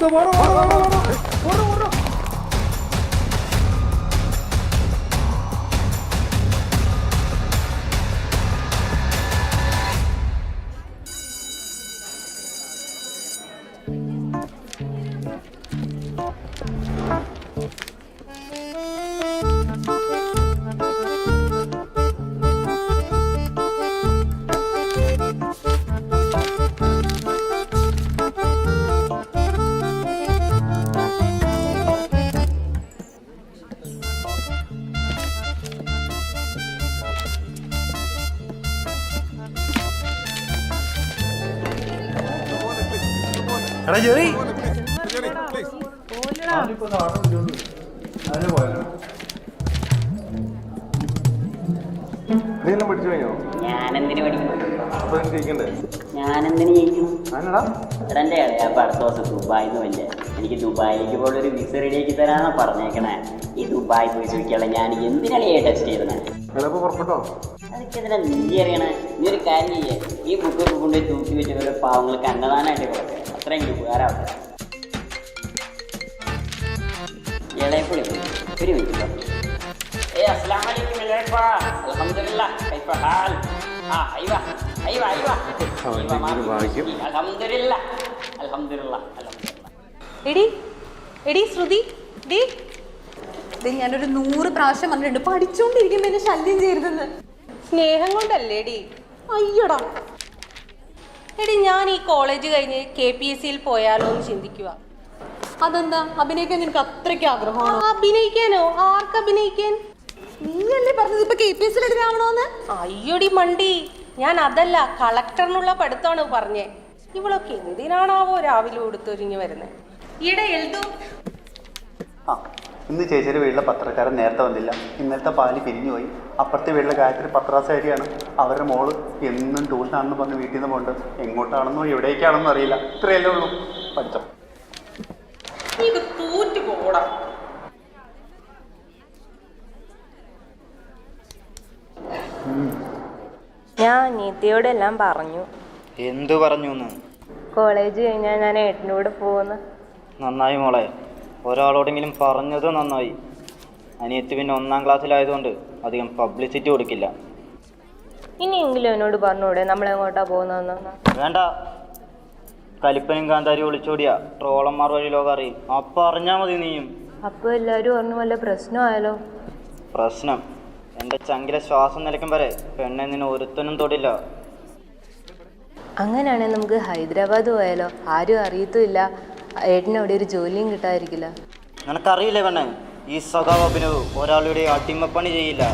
તો મારો મારો મારો എടാ ജെറി. നീയെല്ലാം പഠിച്ചു കഴിഞ്ഞോ? ഞാനെന്തിനു പഠിക്കും? ഞാനെന്തിനു ജയിക്കും? എടാ എന്റെ ഇളയ അപ്പൊ അടുത്ത ദിവസം ദുബായിന്ന് വല്ലേ എനിക്ക് ദുബായിലേക്ക് പോലുള്ള ഒരു വിസ റെഡിയാക്കി തരാനാ പറഞ്ഞേക്കണേ. ഈ ദുബായ് പോയി ചോദിക്കാനുള്ള ഞാൻ എന്തിനാണ് ടെസ്റ്റ് ചെയ്തത് ചിലപ്പോ പുറപ്പെട്ടോ? അതൊക്കെ നീ അറിയണേ? നീ ഒരു കാര്യം ചെയ്യേ. ഈ ബുക്ക് കൊണ്ടുപോയി തൂക്കി വെച്ച് പാവങ്ങൾക്ക് അന്നദാനമായിട്ട് കൊടുക്കുക അത്രയെങ്കിലും ഉപകാരമാവട്ടെ. ഇളയപ്പുളി ഒരു മിനിറ്റ് ഏ അസ്സലാമു അലൈക്കും ഇളയപ്പാ അൽഹംദുലില്ലാ. കൈഫ ഹാൽ. ആ ഇങ്ങനെ ഭാഗ്യം. അൽഹംദുലില്ലാ. അൽഹംദുലില്ലാ. അൽഹംദുലില്ലാ. എടി എടി ശ്രുതി. ഡി ഇത് ഞാനൊരു നൂറ് പ്രാവശ്യം പറഞ്ഞിട്ടുണ്ട്. പഠിച്ചുകൊണ്ടിരിക്കുമ്പോ എന്നെ ശല്യം ചെയ്യരുതെന്ന്. സ്നേഹം കൊണ്ടല്ലേ ഡി അയ്യടാ. എടി ഞാൻ ഈ കോളേജ് കഴിഞ്ഞ് കെ പി എസ് സിയിൽ പോയാലോ എന്ന് ചിന്തിക്കുക അതെന്താ? അഭിനയിക്കാൻ നിനക്ക് അത്രയ്ക്ക് ആഗ്രഹമാണ്? അഭിനയിക്കാനോ? ആർക്ക് അഭിനയിക്കാൻ? നീയല്ലേ പറഞ്ഞത് ഇപ്പൊ കെ പി എസ് സിയിൽ എടുക്കാവണോന്ന് അയ്യോടി മണ്ടി. ഞാൻ അതല്ല കളക്ടറിനുള്ള പഠിത്തമാണ് പറഞ്ഞേ. ഇവളൊക്കെ എന്തിനാണാവോ രാവിലെ ഉടുത്തൊരിഞ്ഞ് വരുന്നത് ഈടെ എഴുതും. ആ ഇന്ന് ചേച്ചിയുടെ വീട്ടിലെ പത്രക്കാരൻ നേരത്തെ വന്നില്ല. ഇന്നലത്തെ പാൽ പിരിഞ്ഞുപോയി. അപ്പുറത്തെ വീട്ടിലെ ഗായത്രി പത്രാസാരിയാണ്. അവരുടെ മോൾ എന്നും ടൂഷനാണെന്ന് പറഞ്ഞ് വീട്ടിൽ നിന്ന് പോകണ്ട് എങ്ങോട്ടാണെന്നോ എവിടേക്കാണെന്നോ അറിയില്ല. ഇത്രയല്ലേ ഉള്ളൂ. പഠിച്ചോ. തൂറ്റ് പോടാ. ഞാൻ നീതിയോടെല്ലാം പറഞ്ഞു. എന്തു പറഞ്ഞു കോളേജ് കഴിഞ്ഞാൽ ഞാൻ ഏട്ടനോട് കൂടെ പോകുന്നു നന്നായി മോളെ. ഒരാളോടെങ്കിലും പറഞ്ഞത് നന്നായി. അനിയത്തി പിന്നെ ഒന്നാം ക്ലാസ്സിലായതുകൊണ്ട് അധികം പബ്ലിസിറ്റി കൊടുക്കില്ല. ഇനിയെങ്കിലും എന്നോട് പറഞ്ഞൂടെ നമ്മൾ എങ്ങോട്ടാ പോകുന്നതെന്ന്? വേണ്ട. കലിപ്പനും കാന്താരി ഒളിച്ചോടിയ ട്രോളന്മാർ വഴി ലോകം അറിയും. അപ്പം അറിഞ്ഞാൽ മതി നീയും. അപ്പോൾ എല്ലാവരും പറഞ്ഞു വല്ല പ്രശ്നമായാലോ? പ്രശ്നം. എന്റെ ചങ്കിലെ ശ്വാസം നിലയ്ക്കും വരെ പെണ്ണെ നിന്നെ ഒരുത്തനും തൊടില്ല. അങ്ങനെയാണെങ്കിൽ നമുക്ക് ഹൈദരാബാദ് പോയാലോ? ആരും അറിയത്തുമില്ല. ഏട്ടന് അവിടെ ഒരു ജോലിയും കിട്ടാതിരിക്കില്ല. നിനക്കറിയില്ലേ പെണ്ണെ ഈ സ്വഭാവ അഭിനവ് ഒരാളുടെ അടിമപ്പണി ചെയ്യില്ല.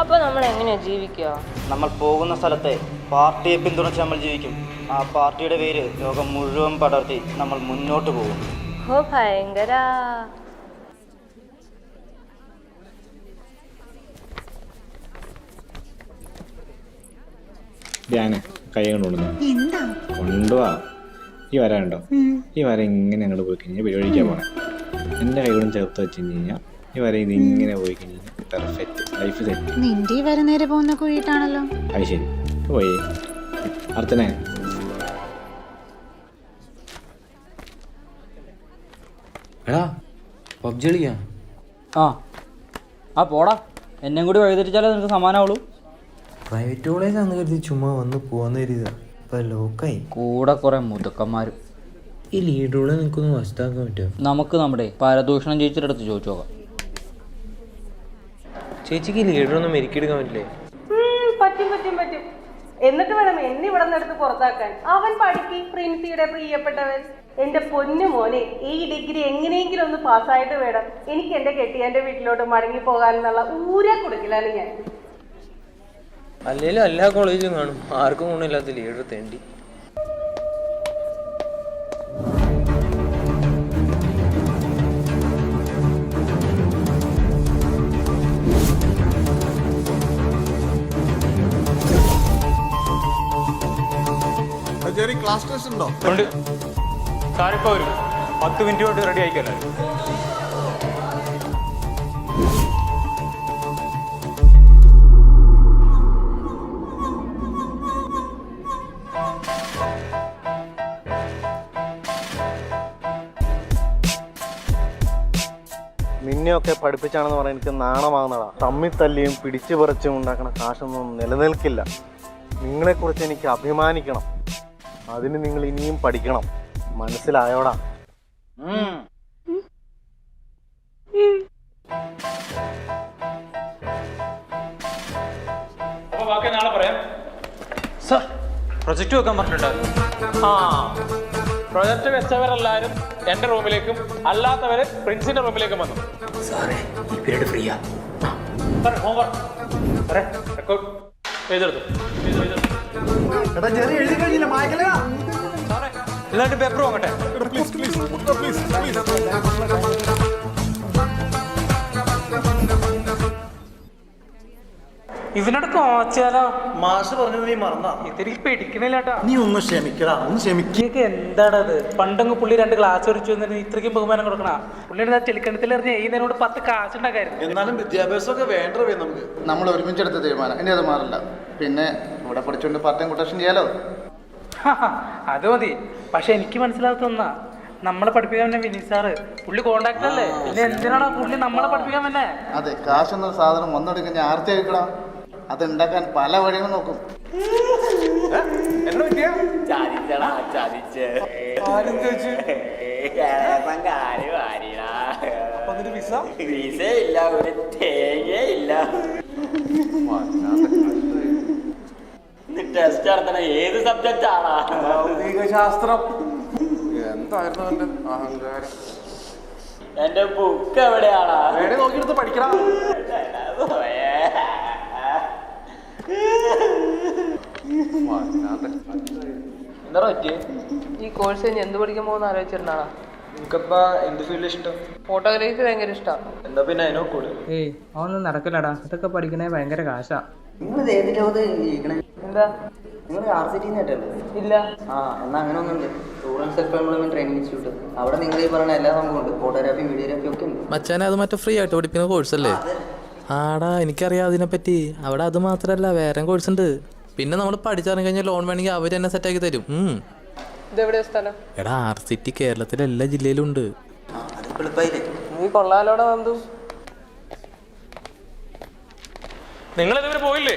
അപ്പൊ നമ്മൾ എങ്ങനെയാ ജീവിക്കുക? നമ്മൾ പോകുന്ന സ്ഥലത്തെ പാർട്ടിയെ പിന്തുണച്ച് നമ്മൾ ജീവിക്കും. ആ പാർട്ടിയുടെ പേര് ലോകം മുഴുവൻ പടർത്തി നമ്മൾ മുന്നോട്ട് പോകും. ഓ ഭയങ്കര. ഞാൻ കൈ കൊണ്ടുവന്നു? എന്താ? കൊണ്ടുപോവാ ഈ വര ഉണ്ടോ ഈ വര ഇങ്ങനെ അങ്ങോട്ട് പോയി കഴിഞ്ഞാൽ പരിപാടിക്കാൻ പോകണം എന്റെ കൈകളും കൊണ്ടും ചേർത്ത് വെച്ച് കഴിഞ്ഞാൽ ഈ വര ഇത് ഇങ്ങനെ പോയി കഴിഞ്ഞാൽ പെർഫെക്റ്റ് ലൈഫ് സെറ്റ് നിന്റെ ഈ വരെ നേരെ പോകുന്ന കുഴിയിട്ടാണല്ലോ. അത് ശരി. പോയി. അർത്ഥന എടാ പബ്ജി കളിക്കാ? ആ. ആ പോടാ. എന്നെ കൂടി വഴിതെറ്റിച്ചാലേ നിനക്ക് സമാനാവുള്ളൂ. പ്രൈവറ്റ് കോളേജാന്ന് കരുതി ചുമ്മാ വന്ന് പോവാന്ന് കരുതാ ഇപ്പൊ ലോക്കായി കൂടെ കൊറേ മുതുക്കന്മാരും. ഈ ലീഡറുകളെ നിനക്കൊന്ന് വസ്താക്കാൻ പറ്റുമോ നമുക്ക് നമ്മുടെ പരദൂഷണം ചേച്ചിയുടെ അടുത്ത് ചോദിച്ചു നോക്കാം. ചേച്ചിക്ക് ലീഡറൊന്നും മെരുക്കിയെടുക്കാൻ പറ്റില്ലേ? പറ്റും പറ്റും പറ്റും. എന്നിട്ട് വേണം എന്നെ ഇവിടെ നിന്നെടുത്ത് പുറത്താക്കാൻ. അവൻ പഠിക്ക് പ്രിൻസിയുടെ പ്രിയപ്പെട്ടവൻ. എന്റെ പൊന്നു മോനെ ഈ ഡിഗ്രി എങ്ങനെയെങ്കിലും ഒന്ന് പാസ്സായിട്ട് വേണം. എനിക്ക് എന്റെ കെട്ടിയാന്റെ വീട്ടിലോട്ട് മടങ്ങി പോകാനെന്നുള്ള ഊരെ കൊടുക്കലാണ് ഞാൻ. അല്ലേലും എല്ലാ കോളേജിലും കാണും. ആർക്കും ഗുണമില്ലാത്ത ലീഡർ തേണ്ടി. ക്ലാസ് ടെസ്റ്റ് ഉണ്ടോ? സാറിപ്പോ ഒരു പത്ത് മിനിറ്റ് കൊണ്ട് റെഡി ആയിക്കല്ലോ നിന്നെയൊക്കെ പഠിപ്പിച്ചാണെന്ന് പറയാൻ എനിക്ക് നാണമാകുന്നതാ. തമ്മിത്തല്ലിയും പിടിച്ചു പറിച്ചും ഉണ്ടാക്കുന്ന കാശൊന്നും നിലനിൽക്കില്ല. നിങ്ങളെക്കുറിച്ച് എനിക്ക് അഭിമാനിക്കണം. അതിന് നിങ്ങൾ ഇനിയും പഠിക്കണം. മനസ്സിലായോടാ? പ്രൊജക്ട് ബാക്കി നാളെ പറയാം. സർ പ്രൊജക്റ്റ് വെക്കാൻ പറഞ്ഞിട്ടുണ്ടായിരുന്നു. ആ. പ്രൊജക്റ്റ് വെച്ചവരെല്ലാവരും എന്റെ റൂമിലേക്കും അല്ലാത്തവര് പ്രിൻസിന്റെ റൂമിലേക്കും വന്നു. സാറേ ഈ പീരീഡ് ഫ്രീയാ. സാറേ സാറേ റെക്കോർഡ് എഴുതെടുത്തു. എഴുതു, എഴുതെടുത്തു. സാറേ എല്ലാവരും പേപ്പർ വാങ്ങട്ടെ ഇവനോട് കോച്ചാലോ മാഷ് പറഞ്ഞത് നീ മറന്നാ. ഇത്തിരി പിടിക്കണില്ലാട്ടാ. നീ ഒന്ന് ക്ഷമിക്കടാ ഒന്ന് ക്ഷമിക്കുക എന്താണത് പണ്ടങ്ങ് പുള്ളി രണ്ട് ഗ്ലാസ് ഒഴിച്ചു വന്നിട്ട് ഇത്രയ്ക്കും ബഹുമാനം കൊടുക്കണ? പുള്ളിയുടെ ആ ചെളിക്കണത്തിൽ എറിഞ്ഞ് എഴുന്നതിനോട് പത്ത് കാശുണ്ടാക്കായിരുന്നു എന്നാലും വിദ്യാഭ്യാസമൊക്കെ വേണ്ടവേ നമുക്ക്. നമ്മൾ ഒരുമിച്ചെടുത്ത തീരുമാനം. ഇനി അത് മാറില്ല. പിന്നെ ഇവിടെ പഠിച്ചുകൊണ്ട് പാർട്ടി കൊട്ടേഷൻ ചെയ്യാലോ? അത് മതി. പക്ഷെ എനിക്ക് മനസ്സിലാകാത്ത ഒന്നാ. നമ്മളെ പഠിപ്പിക്കാൻ തന്നെ വിനീത് സാറ് പുള്ളി കോണ്ടാക്ട് അല്ലേ? പിന്നെ എന്തിനാണോ പുള്ളി നമ്മളെ പഠിപ്പിക്കാൻ തന്നെ അതെ കാശ് എന്ന സാധനം വന്നെടുക്കാൻ ഞാൻ ആർത്തി കഴിക്കണം അത് ഉണ്ടാക്കാൻ പല വഴികളും നോക്കും. ഇല്ല ഒരു തേങ്ങ ഇല്ല ടെസ്റ്റ് നടത്തണ ഏത് സബ്ജക്റ്റ് ആണാ ഭൗതിക ശാസ്ത്രം. എന്തായിരുന്നു അവന്റെ അഹങ്കാരം? എന്റെ ബുക്ക് എവിടെയാണാ നോക്കിയെടുത്ത് പഠിക്കണം എന്താ ഈ കോഴ്സ് കഴിഞ്ഞ് എന്ത് പഠിക്കാൻ പോകുന്ന ആലോചിച്ചിട്ടുണ്ടാ നിനക്കപ്പാ എന്ത് ഫീൽഡ് ഇഷ്ടം? ഫോട്ടോഗ്രാഫി ഭയങ്കര ഇഷ്ടം. എന്താ പിന്നെ അതിനോ കൂടെ ഏയ് അതൊന്നും നടക്കില്ലടാ. ഇതൊക്കെ പഠിക്കണേ ഭയങ്കര കാശാ. നിങ്ങൾ ഏത് ലോകത്ത് എന്താ? നിങ്ങൾ ആർ സി ടി ഇല്ല. ആ എന്നാ അങ്ങനെ ഒന്നുണ്ട് student self employment training institute അവിടെ നിങ്ങൾ ഈ പറയുന്ന എല്ലാ സംഭവം ഉണ്ട്. ഫോട്ടോഗ്രാഫി വീഡിയോഗ്രാഫി ഒക്കെ ഉണ്ട്. മച്ചാനെ അത് മറ്റേ ഫ്രീ ആയിട്ട് പഠിപ്പിക്കുന്ന കോഴ്സല്ലേ ആടാ എനിക്കറിയാം അതിനെപ്പറ്റി. അവിടെ അത് മാത്രമല്ല വേറെ കോഴ്സ് ഉണ്ട്. പിന്നെ നമ്മൾ പഠിച്ചറിഞ്ഞു കഴിഞ്ഞാൽ ലോൺ വേണമെങ്കിൽ അവർ തന്നെ സെറ്റ് ആക്കി തരും. എടാ ആർ സിറ്റി കേരളത്തിലെ എല്ലാ ജില്ലയിലും ഉണ്ട്. അതിപ്പോൾ എളുപ്പമായില്ലേ നീ കൊള്ളാലോടെ നന്ദു. നിങ്ങൾ ഇതുവരെ പോയില്ലേ?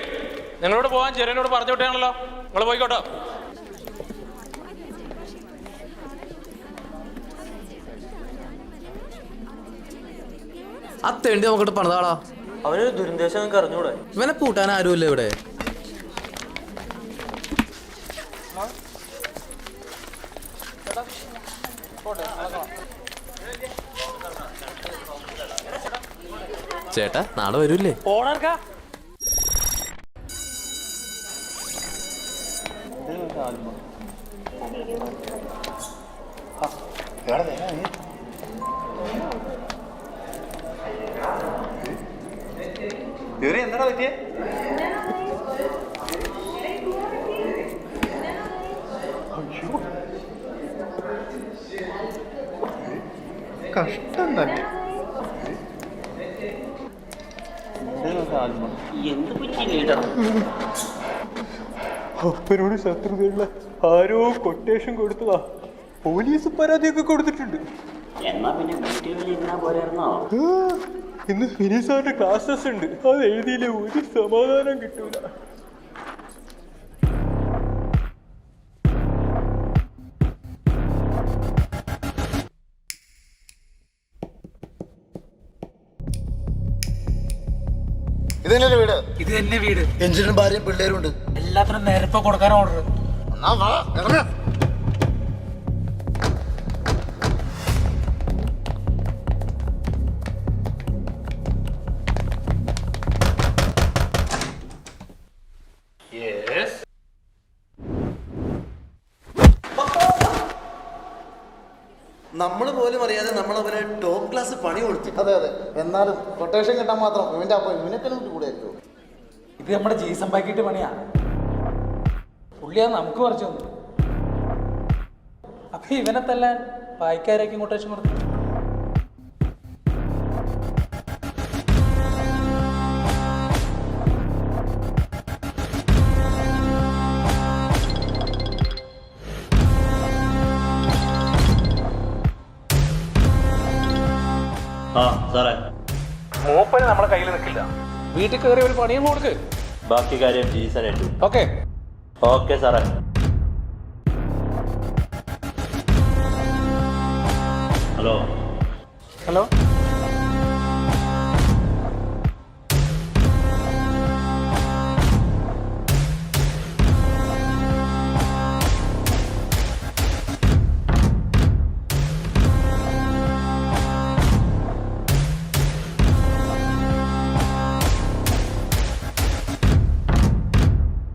നിങ്ങളോട് പോവാൻ ചെറിയനോട് പറഞ്ഞു വിട്ടാണല്ലോ നിങ്ങൾ പോയിക്കോട്ടോ. അത്തേണ്ടി നമുക്കിട്ട് പണിതാടാ അവനൊരു ദുരന്തേശം നിങ്ങൾക്ക് അറിഞ്ഞൂടെ ഇവനെ കൂട്ടാൻ ആരുമില്ല ഇവിടെ? ചേട്ടാ നാളെ വരൂല്ലേ? ഓണർക്കാ? എന്താ പറ്റിയേ? കഷ്ടം തന്നെ. അപ്പനോട് ശത്രുതയുള്ള ആരോ കൊട്ടേഷൻ കൊടുത്തതാ. പോലീസ് പരാതിയൊക്കെ കൊടുത്തിട്ടുണ്ട്. എന്നാ പിന്നെ വീട്ടിൽ പോരായിരുന്നോ? ഇന്ന് ഫിനിസാറിന്റെ ക്ലാസ്സസ് ഉണ്ട്. അത് എഴുതിയില്ല ഒരു സമാധാനം കിട്ടൂല. ഇതന്നെ വീട്. ഇത് തന്നെ വീട്. എഞ്ചിനും ഭാര്യയും പിള്ളേരും ഉണ്ട്. എല്ലാത്തിനും നേരത്തെ കൊടുക്കാൻ ഓർഡർ എന്നാ വാ ഇറങ്ങ. നമ്മൾ പോലും അറിയാതെ നമ്മൾ അവരെ ടോപ്പ് ക്ലാസ് പണി കൊടുത്തു. അതെ അതെ. എന്നാലും കൊട്ടേഷൻ കിട്ടാൻ മാത്രം ഇവന്റെ അപ്പം ഇവനൊക്കെ കൂടെ ആയിരിക്കും. ഇത് നമ്മുടെ ജീസം സമ്പാക്കിയിട്ട് പണിയാ. പുള്ളിയാ നമുക്ക് പറിച്ചു തന്നു. അപ്പൊ ഇവനെ തല്ലാൻ പായ്ക്കാരേക്കും കൊട്ടേഷൻ കൊടുത്തു. സാറേ. നമ്മളെ കയ്യിൽ നിൽക്കില്ല. വീട്ടിൽ കയറി ഒരു പണിയും കൊടുക്ക്. ബാക്കി കാര്യം ഏറ്റു ഓക്കെ. ഓക്കെ സാറേ. ഹലോ. ഹലോ.